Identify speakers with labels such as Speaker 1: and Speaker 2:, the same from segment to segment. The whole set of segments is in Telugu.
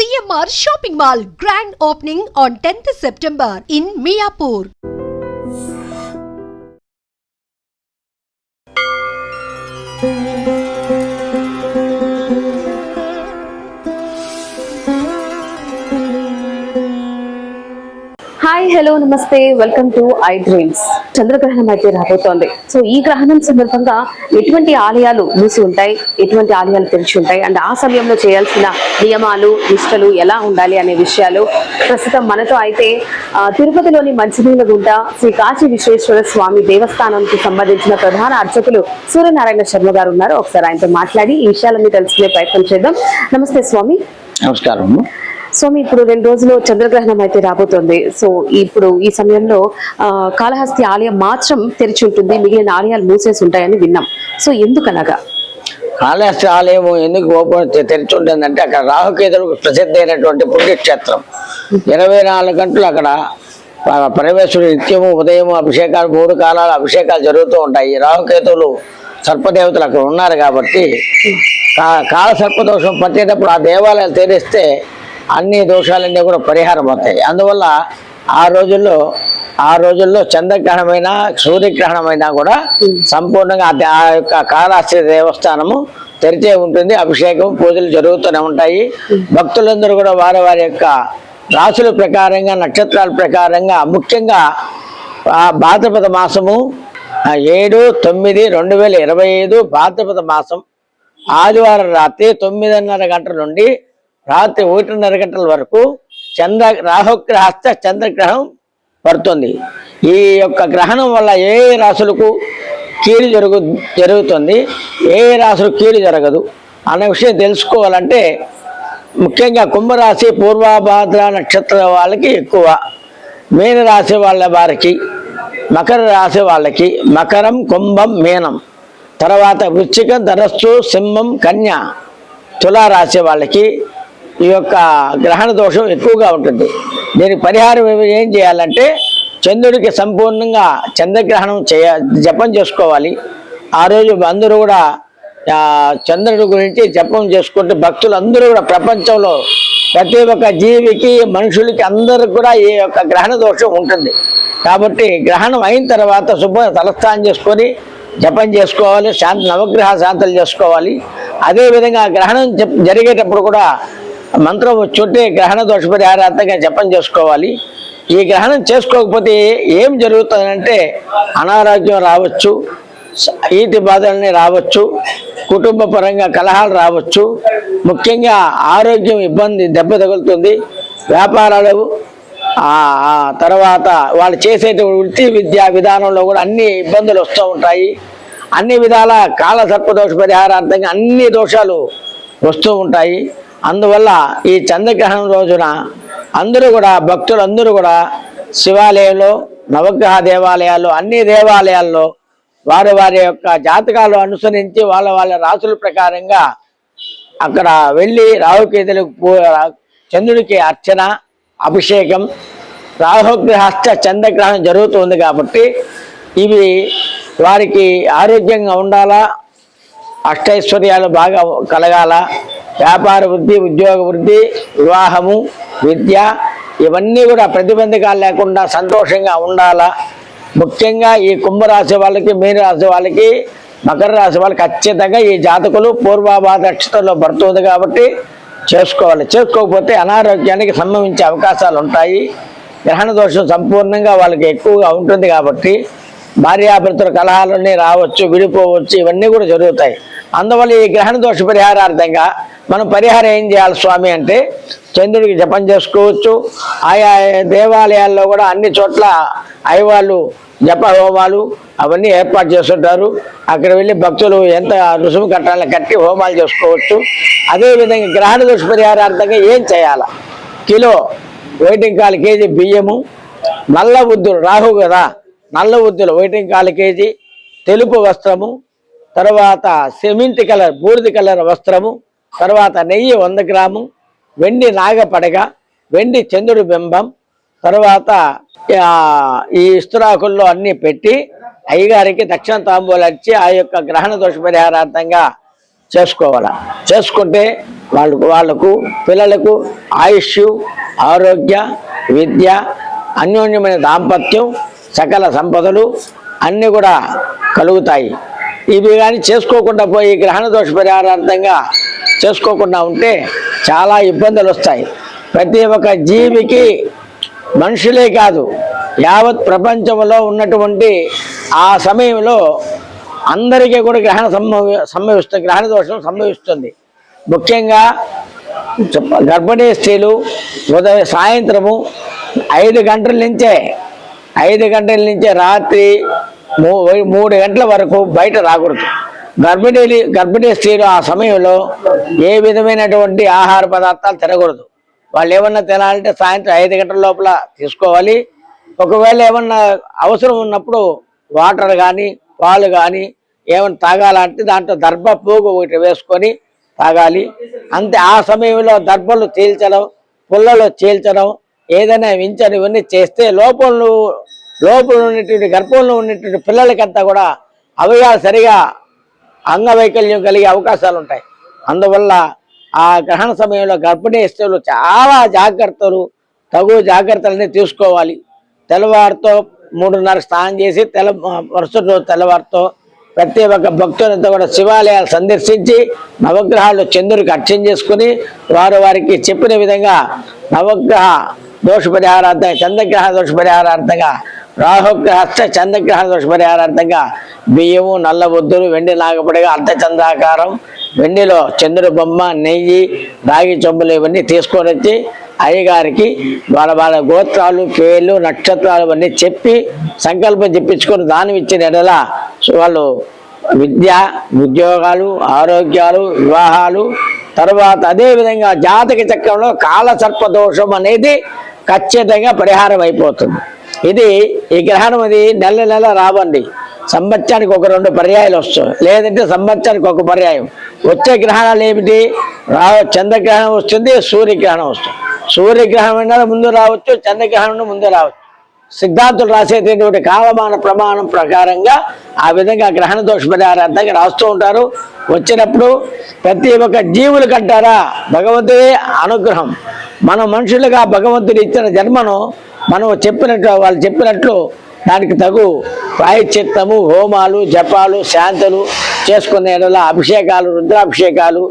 Speaker 1: CMR Shopping Mall grand opening on 10th September in Miapur.
Speaker 2: Hi hello నమస్తే. వెల్కమ్ టు ఐ డ్రీమ్స్ చంద్రగ్రహణం అయితే రాబోతోంది. సో ఈ గ్రహణం సందర్భంగా ఎటువంటి ఆలయాలు మూసి ఉంటాయి? ఎటువంటి ఆలయాలు తెరిచి ఉంటాయి? అండ్ ఆ సమయంలో చేయాల్సిన నియమాలు నిష్టలు ఎలా ఉండాలి అనే విషయాలు ప్రస్తుతం మనతో అయితే తిరుపతిలోని మంచినీళ్ళ గుంట శ్రీ కాశీ విశ్వేశ్వర స్వామి దేవస్థానానికి సంబంధించిన ప్రధాన అర్చకులు సూర్యనారాయణ శర్మ గారు ఉన్నారు. ఒకసారి ఆయనతో మాట్లాడి ఈ విషయాలన్నీ తెలుసుకునే ప్రయత్నం చేద్దాం. నమస్తే స్వామి.
Speaker 3: నమస్కారం
Speaker 2: స్వామి ఇప్పుడు రెండు రోజులు చంద్రగ్రహణం అయితే రాబోతోంది. సో ఇప్పుడు ఈ సమయంలో కాళహస్తి ఆలయం మాత్రం తెరిచి ఉంటుంది. మిగిలిన ఆలయాలు మూసేసి ఉంటాయని విన్నాం. సో ఎందుకనగా?
Speaker 3: కాళహస్తి ఆలయం ఎందుకు ఓపెన్ తెరిచి ఉంటుందంటే అక్కడ రాహుకేతులకు ప్రసిద్ధమైనటువంటి అయినటువంటి పుణ్యక్షేత్రం. ఇరవై నాలుగు గంటలు అక్కడ ప- పరమేశ్వరుడు నిత్యము ఉదయం అభిషేకాలు మూడు కాలాలు అభిషేకాలు జరుగుతూ ఉంటాయి. రాహుకేతువులు సర్పదేవతలు అక్కడ ఉన్నారు కాబట్టి కా- కాల సర్పదోషం పట్టేటప్పుడు ఆ దేవాలయాలు తెరిస్తే అన్ని దోషాలన్నీ కూడా పరిహారం అవుతాయి. అందువల్ల ఆ రోజుల్లో ఆ రోజుల్లో చంద్రగ్రహణమైన సూర్యగ్రహణమైనా కూడా సంపూర్ణంగా ఆ యొక్క కాళహస్తి దేవస్థానము తెరిచే ఉంటుంది. అభిషేకం పూజలు జరుగుతూనే ఉంటాయి. భక్తులందరూ కూడా వారి వారి యొక్క రాసుల ప్రకారంగా నక్షత్రాల ప్రకారంగా ముఖ్యంగా ఆ భాద్రపద మాసము ఏడు తొమ్మిది రెండు వేల ఇరవై ఐదు భాద్రపద మాసం ఆదివారం రాత్రి తొమ్మిదిన్నర గంటల నుండి రాత్రి ఒకటిన్నర గంటల వరకు చంద్ర రాహుగ్రహస్థ చంద్రగ్రహం పడుతుంది. ఈ యొక్క గ్రహణం వల్ల ఏ రాసులకు రాశులకు కీడు జరుగు జరుగుతుంది ఏ రాసులు కీడు జరగదు అనే విషయం తెలుసుకోవాలంటే ముఖ్యంగా కుంభరాశి పూర్వభాద్ర నక్షత్ర వాళ్ళకి ఎక్కువ. మీనరాశి వాళ్ళ వారికి మకర రాశి వాళ్ళకి మకరం కుంభం మీనం. తర్వాత వృచ్చికం ధనస్సు సింహం కన్య తులారాశి వాళ్ళకి ఈ యొక్క గ్రహణ దోషం ఎక్కువగా ఉంటుంది. దీనికి పరిహారం ఏం చేయాలంటే చంద్రుడికి సంపూర్ణంగా చంద్రగ్రహణం చేయ జపం చేసుకోవాలి. ఆ రోజు అందరూ కూడా చంద్రుడి గురించి జపం చేసుకుంటే భక్తులు అందరూ కూడా ప్రపంచంలో ప్రతి ఒక్క జీవికి మనుషులకి అందరికి కూడా ఈ యొక్క గ్రహణ దోషం ఉంటుంది. కాబట్టి గ్రహణం అయిన తర్వాత శుభ్ర తలస్థానం చేసుకొని జపం చేసుకోవాలి శాంతి నవగ్రహ శాంతలు చేసుకోవాలి. అదేవిధంగా గ్రహణం జరిగేటప్పుడు కూడా మంత్రం వచ్చుంటే గ్రహణ దోష పరిహారార్థంగా జపం చేసుకోవాలి. ఈ గ్రహణం చేసుకోకపోతే ఏం జరుగుతుందంటే అనారోగ్యం రావచ్చు ఈతి బాధలని రావచ్చు కుటుంబ పరంగా కలహాలు రావచ్చు. ముఖ్యంగా ఆరోగ్యం ఇబ్బంది దెబ్బ తగులుతుంది. వ్యాపారాలు తర్వాత వాళ్ళు చేసే వృత్తి విద్యా విధానంలో కూడా అన్ని ఇబ్బందులు వస్తూ ఉంటాయి. అన్ని విధాల కాల సర్పదోష పరిహారార్థంగా అన్ని దోషాలు వస్తూ ఉంటాయి. అందువల్ల ఈ చంద్రగ్రహణం రోజున అందరూ కూడా భక్తులు అందరూ కూడా శివాలయంలో నవగ్రహ దేవాలయాల్లో అన్ని దేవాలయాల్లో వారి వారి యొక్క జాతకాలు అనుసరించి వాళ్ళ వాళ్ళ రాసుల ప్రకారంగా అక్కడ వెళ్ళి రాహుకేతులకు చంద్రుడికి అర్చన అభిషేకం రాహుగ్రహస్థ చంద్రగ్రహణం జరుగుతుంది కాబట్టి ఇవి వారికి ఆరోగ్యంగా ఉండాలా అష్టైశ్వర్యాలు బాగా కలగాల వ్యాపార వృద్ధి ఉద్యోగ వృద్ధి వివాహము విద్య ఇవన్నీ కూడా ప్రతిబంధకాలు లేకుండా సంతోషంగా ఉండాలా? ముఖ్యంగా ఈ కుంభరాశి వాళ్ళకి మీనరాశి వాళ్ళకి మకర రాశి వాళ్ళకి ఖచ్చితంగా ఈ జాతకులు పూర్వాభాద నక్షత్రంలో పడుతుంది కాబట్టి చేసుకోవాలి. చేసుకోకపోతే అనారోగ్యానికి సంభవించే అవకాశాలు ఉంటాయి. గ్రహణ దోషం సంపూర్ణంగా వాళ్ళకి ఎక్కువగా ఉంటుంది కాబట్టి భార్యాభర్తల కలహాలన్నీ రావచ్చు విడిపోవచ్చు ఇవన్నీ కూడా జరుగుతాయి. అందువల్ల ఈ గ్రహణ దోష పరిహారార్థంగా మనం పరిహారం ఏం చేయాలి స్వామి అంటే చంద్రుడికి జపం చేసుకోవచ్చు. ఆయా దేవాలయాల్లో కూడా అన్ని చోట్ల అయ్యవాళ్ళు జప హోమాలు అవన్నీ ఏర్పాటు చేస్తుంటారు. అక్కడ వెళ్ళి భక్తులు ఎంత రుసుము కట్టాలని కట్టి హోమాలు చేసుకోవచ్చు. అదేవిధంగా గ్రహణ దుష్పరిహారార్థంగా ఏం చేయాలి? కిలో వెయిటింగ్ కాలు కేజీ బియ్యము నల్ల ఉద్దులు రాహు కదా నల్ల ఉద్దులు వెయిటింగ్ కాలు కేజీ తెలుపు వస్త్రము తర్వాత సిమెంట్ కలర్ బూడిద కలర్ వస్త్రము తర్వాత నెయ్యి వంద గ్రాము వెండి నాగపడగ వెండి చంద్రుడి బింబం తర్వాత ఈ ఇస్తురాకుల్లో అన్నీ పెట్టి అయ్యగారికి దక్షిణ తాంబూలు ఇచ్చి ఆ యొక్క గ్రహణ దోష పరిహారార్థంగా చేసుకోవాలి. చేసుకుంటే వాళ్ళకు వాళ్ళకు పిల్లలకు ఆయుష్ ఆరోగ్య విద్య అన్యోన్యమైన దాంపత్యం సకల సంపదలు అన్నీ కూడా కలుగుతాయి. ఇవి కానీ చేసుకోకుండా పోయి గ్రహణ దోష పరిహారార్థంగా చేసుకోకుండా ఉంటే చాలా ఇబ్బందులు వస్తాయి. ప్రతి ఒక్క జీవికి మనుషులే కాదు యావత్ ప్రపంచంలో ఉన్నటువంటి ఆ సమయంలో అందరికీ కూడా గ్రహణ సంభవి సంభవిస్తుంది గ్రహణ దోషం సంభవిస్తుంది. ముఖ్యంగా గర్భిణీ స్త్రీలు ఉదయం సాయంత్రము ఐదు గంటల నుంచే ఐదు గంటల నుంచే రాత్రి మూ- మూడు గంటల వరకు బయట రాకూడదు. గర్భిణీ గర్భిణీ స్త్రీలు ఆ సమయంలో ఏ విధమైనటువంటి ఆహార పదార్థాలు తినకూడదు. వాళ్ళు ఏమన్నా తినాలంటే సాయంత్రం ఐదు గంటల లోపల తీసుకోవాలి. ఒకవేళ ఏమన్నా అవసరం ఉన్నప్పుడు వాటర్ కానీ పాలు కానీ ఏమైనా తాగాలంటే దాంట్లో దర్భ పోగు ఒకటి వేసుకొని తాగాలి. అంతే ఆ సమయంలో దర్భలు చీల్చడం పుల్లలు చీల్చడం ఏదైనా వించడం ఇవన్నీ చేస్తే లోపంలో లోపల ఉన్నటువంటి గర్భంలో ఉన్నటువంటి పిల్లలకంతా కూడా అవయాలు సరిగా అంగవైకల్యం కలిగే అవకాశాలు ఉంటాయి అందువల్ల ఆ గ్రహణ సమయంలో గర్భిణీ స్త్రీలు చాలా జాగ్రత్తలు తగు జాగ్రత్తలన్నీ తీసుకోవాలి. తెల్లవారితో మూడున్నర స్నానం చేసి తెల్ల మరుసటి రోజు తెల్లవారితో ప్రతి ఒక్క భక్తులంతా కూడా శివాలయాలు సందర్శించి నవగ్రహాలు చంద్రుడికి అర్చన చేసుకుని వారు వారికి చెప్పిన విధంగా నవగ్రహ దోష పరిహారార్థంగా చంద్రగ్రహ దోష పరిహారార్థంగా రాహుగ్రహస్థ చంద్రగ్రహ దోష పరిహారార్థంగా బియ్యము నల్ల బొద్దులు వెండి నాగపడిగా అర్ధచంద్రాకారం వెండిలో చంద్రుడు బొమ్మ నెయ్యి రాగి చెంబులు ఇవన్నీ తీసుకొని వచ్చి అయ్యగారికి వాళ్ళ వాళ్ళ గోత్రాలు పేర్లు నక్షత్రాలు ఇవన్నీ చెప్పి సంకల్పం చెప్పించుకొని దానం ఇచ్చిన ఎడల వాళ్ళు విద్య ఉద్యోగాలు ఆరోగ్యాలు వివాహాలు తర్వాత అదేవిధంగా జాతక చక్రంలో కాలసర్ప దోషం అనేది ఖచ్చితంగా పరిహారం అయిపోతుంది. ఇది ఈ గ్రహణం అది నెల నెల రావండి. సంవత్సరానికి ఒక రెండు పర్యాయాలు వస్తాయి. లేదంటే సంవత్సరానికి ఒక పర్యాయం. వచ్చే గ్రహణాలు ఏమిటి? రా చంద్రగ్రహణం వస్తుంది సూర్యగ్రహణం వస్తుంది. సూర్యగ్రహణం అయినా ముందు రావచ్చు చంద్రగ్రహణం ముందు రావచ్చు. సిద్ధాంతులు రాసేటటువంటి కాలమాన ప్రమాణం ప్రకారంగా ఆ విధంగా గ్రహణ దోష పరిహారార్థంగా రాస్తూ ఉంటారు. వచ్చినప్పుడు ప్రతి ఒక్క జీవులు కంటారా? భగవంతుడే అనుగ్రహం. మన మనుషులుగా భగవంతుడు ఇచ్చిన జన్మను మనం చెప్పినట్లు వాళ్ళు చెప్పినట్లు దానికి తగు ప్రాయశ్చిత్తము హోమాలు జపాలు శాంతులు చేసుకునే నెల అభిషేకాలు రుద్రాభిషేకాలు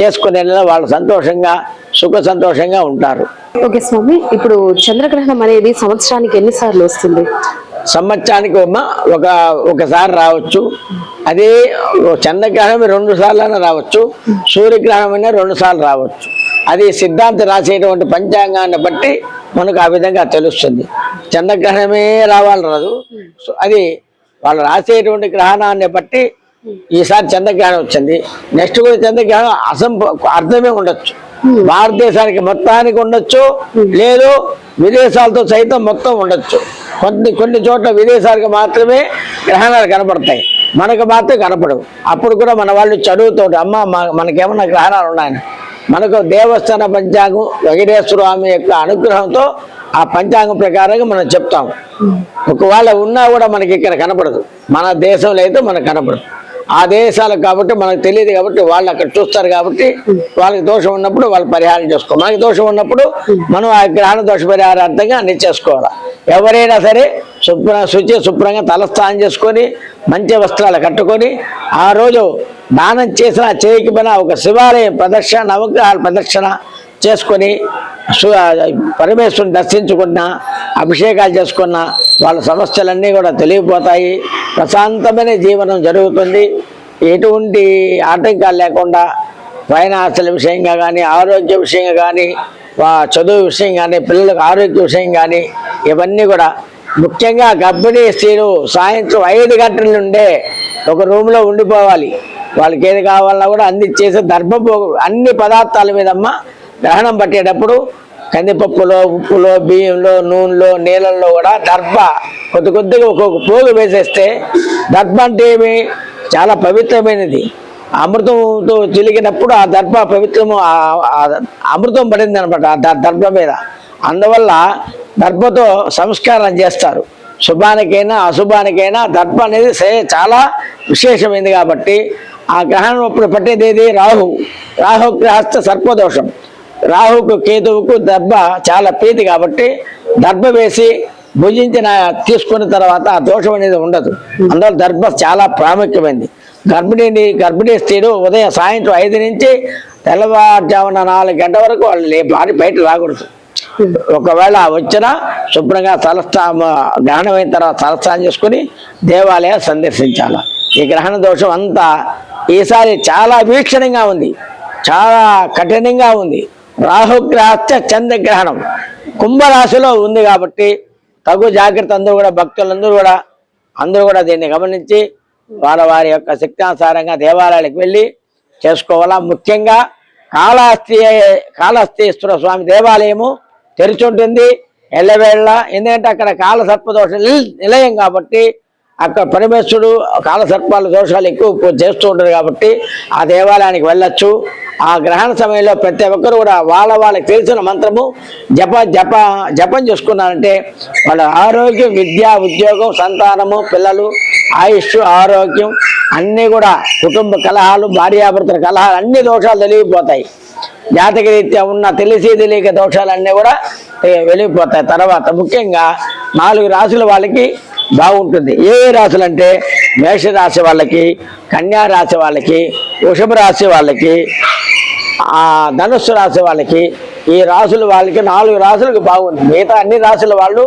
Speaker 3: చేసుకునే నెల వాళ్ళు సంతోషంగా సుఖ సంతోషంగా ఉంటారు.
Speaker 2: ఓకే స్వామి ఇప్పుడు చంద్రగ్రహణం అనేది సంవత్సరానికి ఎన్నిసార్లు వస్తుంది?
Speaker 3: సంవత్సరానికి ఒక ఒకసారి రావచ్చు. అదే చంద్రగ్రహణం రెండు సార్లు రావచ్చు. సూర్యగ్రహణం అయినా రెండు సార్లు రావచ్చు. అది సిద్ధాంత రాసేటువంటి పంచాంగాన్ని బట్టి మనకు ఆ విధంగా తెలుస్తుంది. చంద్రగ్రహణమే రావాలి రాదు అది వాళ్ళు రాసేటువంటి గ్రహణాన్ని బట్టి ఈసారి చంద్రగ్రహణం వచ్చింది. నెక్స్ట్ కూడా చంద్రగ్రహణం అసం అర్థమే ఉండొచ్చు. భారతదేశానికి మొత్తానికి ఉండొచ్చు లేదు విదేశాలతో సైతం మొత్తం ఉండొచ్చు. కొన్ని కొన్ని చోట్ల విదేశాలకు మాత్రమే గ్రహణాలు కనపడతాయి. మనకు మాత్రం కనపడవు. అప్పుడు కూడా మన వాళ్ళు చదువుతూ అమ్మ మనకేమన్నా గ్రహణాలు ఉన్నాయని. మనకు దేవస్థాన పంచాంగం వెంకటేశ్వర స్వామి యొక్క అనుగ్రహంతో ఆ పంచాంగం ప్రకారంగా మనం చెప్తాం. ఒకవేళ ఉన్నా కూడా మనకి ఇక్కడ కనపడదు. మన దేశంలో అయితే మనకు కనపడదు. ఆ దేశాలకు కాబట్టి మనకు తెలియదు కాబట్టి వాళ్ళు అక్కడ చూస్తారు కాబట్టి వాళ్ళకి దోషం ఉన్నప్పుడు వాళ్ళు పరిహారం చేసుకో మనకి దోషం ఉన్నప్పుడు మనం ఆ గ్రహణ దోష పరిహారార్థంగా అన్ని చేసుకోవాలి. ఎవరైనా సరే శుభ్ర శుచి శుభ్రంగా తలస్నానం చేసుకొని మంచి వస్త్రాలు కట్టుకొని ఆ రోజు దానం చేసిన చేయకపోయినా ఒక శివాలయం ప్రదర్శన నవగ్రహాల ప్రదర్శన చేసుకొని సు- పరమేశ్వరుని దర్శించుకున్నా అభిషేకాలు చేసుకున్న వాళ్ళ సమస్యలన్నీ కూడా తెలియపోతాయి ప్రశాంతమైన జీవనం జరుగుతుంది. ఎటువంటి ఆటంకాలు లేకుండా ఫైనాన్షియల్ విషయంగా కానీ ఆరోగ్య విషయంగా కానీ వా చదువు విషయం కానీ పిల్లలకు ఆరోగ్య విషయం కానీ ఇవన్నీ కూడా ముఖ్యంగా గర్భిణీ స్త్రీలు సాయంత్రం ఐదు గంటల నుండే ఒక రూమ్లో ఉండిపోవాలి. వాళ్ళకి ఏది కావాలన్నా కూడా అందించేసి దర్భపు అన్ని పదార్థాల మీదమ్మ గ్రహణం పట్టేటప్పుడు కందిపప్పులో ఉప్పులో బియ్యంలో నూనెలో నీళ్ళల్లో కూడా దర్భ కొద్ది కొద్దిగా ఒక్కొక్క పోగు వేసేస్తే దర్భ అంటే ఏమి? చాలా పవిత్రమైనది. అమృతంతో చిలికినప్పుడు ఆ దర్భ పవిత్రము అమృతం పడింది అనమాట ఆ దర్భ మీద. అందువల్ల దర్భతో సంస్కారం చేస్తారు. శుభానికైనా అశుభానికైనా దర్భ అనేది చాలా విశేషమైంది కాబట్టి ఆ గ్రహణం ఇప్పుడు పట్టేది ఏది రాహు. రాహు గ్రహస్థ సర్పదోషం. రాహుకు కేతువుకు దర్భ చాలా ప్రీతి కాబట్టి దర్భ వేసి భుజించిన తీసుకున్న తర్వాత ఆ దోషం అనేది ఉండదు. అందువల్ల దర్భ చాలా ప్రాముఖ్యమైనది గర్భిణిని గర్భిణీ స్త్రీలు ఉదయం సాయంత్రం ఐదు నుంచి తెల్లవారుజామున నాలుగు గంటల వరకు వాళ్ళు లే- బయట రాకూడదు. ఒకవేళ వచ్చినా శుభ్రంగా తలస్థా గ్రహణం అయిన తర్వాత తలస్నానం చేసుకుని దేవాలయాలు సందర్శించాలి. ఈ గ్రహణ దోషం అంతా ఈసారి చాలా వీక్షణంగా ఉంది. చాలా కఠినంగా ఉంది. రాహుగ్రహస్య చంద్రగ్రహణం కుంభరాశిలో ఉంది కాబట్టి తగు జాగ్రత్త అందరూ కూడా భక్తులందరూ కూడా అందరూ కూడా దీన్ని గమనించి వాళ్ళ వారి యొక్క శక్తానుసారంగా దేవాలయాలకు వెళ్ళి చేసుకోవాలా. ముఖ్యంగా కాళహస్తి కాళహస్తీశ్వర స్వామి దేవాలయము తెరిచి ఉంటుంది ఎల్లవేళ్ళ ఎందుకంటే అక్కడ కాల దోషం నిల్- నిలయం కాబట్టి అక్కడ పరమేశ్వరుడు కాలసర్పాల దోషాలు ఎక్కువ చేస్తూ ఉంటారు కాబట్టి ఆ దేవాలయానికి వెళ్ళొచ్చు. ఆ గ్రహణ సమయంలో ప్రతి ఒక్కరు కూడా వాళ్ళ వాళ్ళకి తెలిసిన మంత్రము జప జప జపం చేసుకున్నారంటే వాళ్ళ ఆరోగ్యం విద్య ఉద్యోగం సంతానము పిల్లలు ఆయుష్ ఆరోగ్యం అన్నీ కూడా కుటుంబ కలహాలు భార్యాభర్తల కలహాలు అన్ని దోషాలు తెలిగిపోతాయి. జాతకరీత్యా ఉన్న తెలిసి తెలియక దోషాలన్నీ కూడా వెళ్ళిపోతాయి తర్వాత ముఖ్యంగా నాలుగు రాసుల వాళ్ళకి బాగుంటుంది. ఏ ఏ రాశులు అంటే మేషరాశి వాళ్ళకి కన్యా రాశి వాళ్ళకి వృషభ రాశి వాళ్ళకి ధనుస్సు రాశి వాళ్ళకి ఈ రాసుల వాళ్ళకి నాలుగు రాసులకు బాగుంది. మిగతా అన్ని రాసుల వాళ్ళు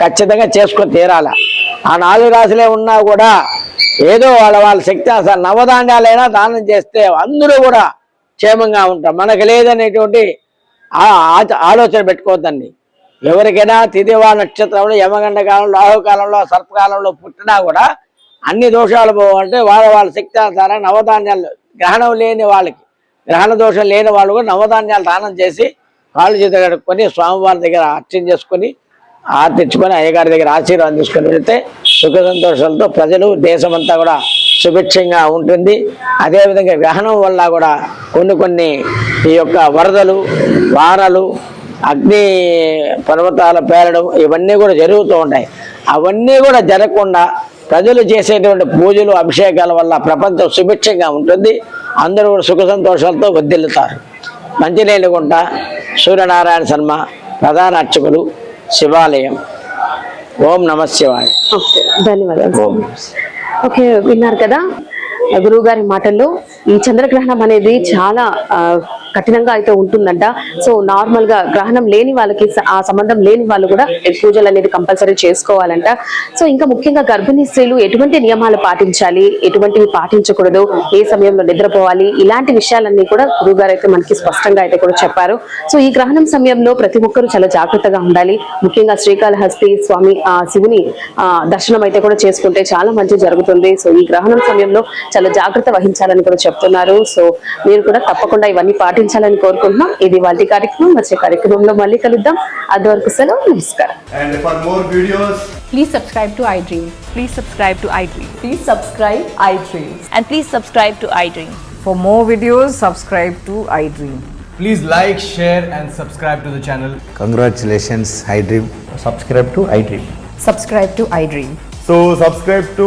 Speaker 3: ఖచ్చితంగా చేసుకొని తీరాల. ఆ నాలుగు రాశులే ఉన్నా కూడా ఏదో వాళ్ళ వాళ్ళ శక్తి అసలు నవధాన్యాలైనా దానం చేస్తే అందరూ కూడా క్షేమంగా ఉంటాం. మనకు లేదనేటువంటి ఆచ- ఆలోచన పెట్టుకోవద్దండి. ఎవరికైనా తిదివా నక్షత్రంలో యమగండ కాలంలో రాహుకాలంలో సర్పకాలంలో పుట్టినా కూడా అన్ని దోషాలు పోవాలంటే వాళ్ళ వాళ్ళ శక్తి ఆధారంగా నవధాన్యాలు గ్రహణం లేని వాళ్ళకి గ్రహణ దోషం లేని వాళ్ళు కూడా నవధాన్యాలు దానం చేసి కాళ్ళు చేత కడుక్కొని స్వామివారి దగ్గర అర్చన చేసుకొని ఆర్తించుకొని అయ్యగారి దగ్గర ఆశీర్వాదం తీసుకొని వెళ్తే సుఖ సంతోషాలతో ప్రజలు దేశమంతా కూడా సుభిక్షంగా ఉంటుంది. అదేవిధంగా గ్రహణం వల్ల కూడా కొన్ని కొన్ని ఈ యొక్క వరదలు వానలు అగ్ని పర్వతాల పేరడం ఇవన్నీ కూడా జరుగుతూ ఉంటాయి అవన్నీ కూడా జరగకుండా ప్రజలు చేసేటువంటి పూజలు అభిషేకాల వల్ల ప్రపంచం సుభిక్షంగా ఉంటుంది. అందరూ కూడా సుఖ సంతోషాలతో వర్ధిల్లుతారు మంచినీళ్ళగుంట సూర్యనారాయణ శర్మ ప్రధాన అర్చకులు శివాలయం. ఓం నమ శివాయ.
Speaker 2: ధన్యవాదాలు.
Speaker 3: ఓం.
Speaker 2: ఓకే విన్నారు కదా? గురువు గారి మాటల్లో ఈ చంద్రగ్రహణం అనేది చాలా కఠినంగా అయితే ఉంటుందంట. సో నార్మల్గా గ్రహణం లేని వాళ్ళకి ఆ సంబంధం లేని వాళ్ళు కూడా పూజలు అనేది కంపల్సరీ చేసుకోవాలంట. సో ఇంకా ముఖ్యంగా గర్భిణీ స్త్రీలు ఎటువంటి నియమాలు పాటించాలి? ఎటువంటివి పాటించకూడదు? ఏ సమయంలో నిద్రపోవాలి? ఇలాంటి విషయాలన్నీ కూడా గురువు గారు అయితే మనకి స్పష్టంగా అయితే కూడా చెప్పారు. సో ఈ గ్రహణం సమయంలో ప్రతి ఒక్కరూ చాలా జాగ్రత్తగా ఉండాలి. ముఖ్యంగా శ్రీకాళహస్తి స్వామి ఆ శివుని దర్శనం అయితే కూడా చేసుకుంటే చాలా మంచి జరుగుతుంది. సో ఈ గ్రహణం సమయంలో చాలా జాగ్రత్త వహించాలని కూడా చెప్తున్నారు. సో మీరు కూడా తప్పకుండా ఇవన్నీ పాటించాలని కోరుకుంటున్నాం ఇది వాళ్ళ కార్యక్రమం వచ్చే కార్యక్రమంలో మళ్ళీ కలుద్దాం అదివరకు సెలవు నమస్కారం
Speaker 4: And for more videos,
Speaker 5: Please subscribe to iDream.
Speaker 6: Please subscribe to iDream.
Speaker 5: Please subscribe iDreams.
Speaker 6: And please subscribe to iDream.
Speaker 7: For more videos, subscribe to iDream.
Speaker 4: please like, share, and subscribe to the channel.
Speaker 8: Congratulations, iDream.
Speaker 9: subscribe to iDream.
Speaker 5: Subscribe to iDream.
Speaker 9: So subscribe to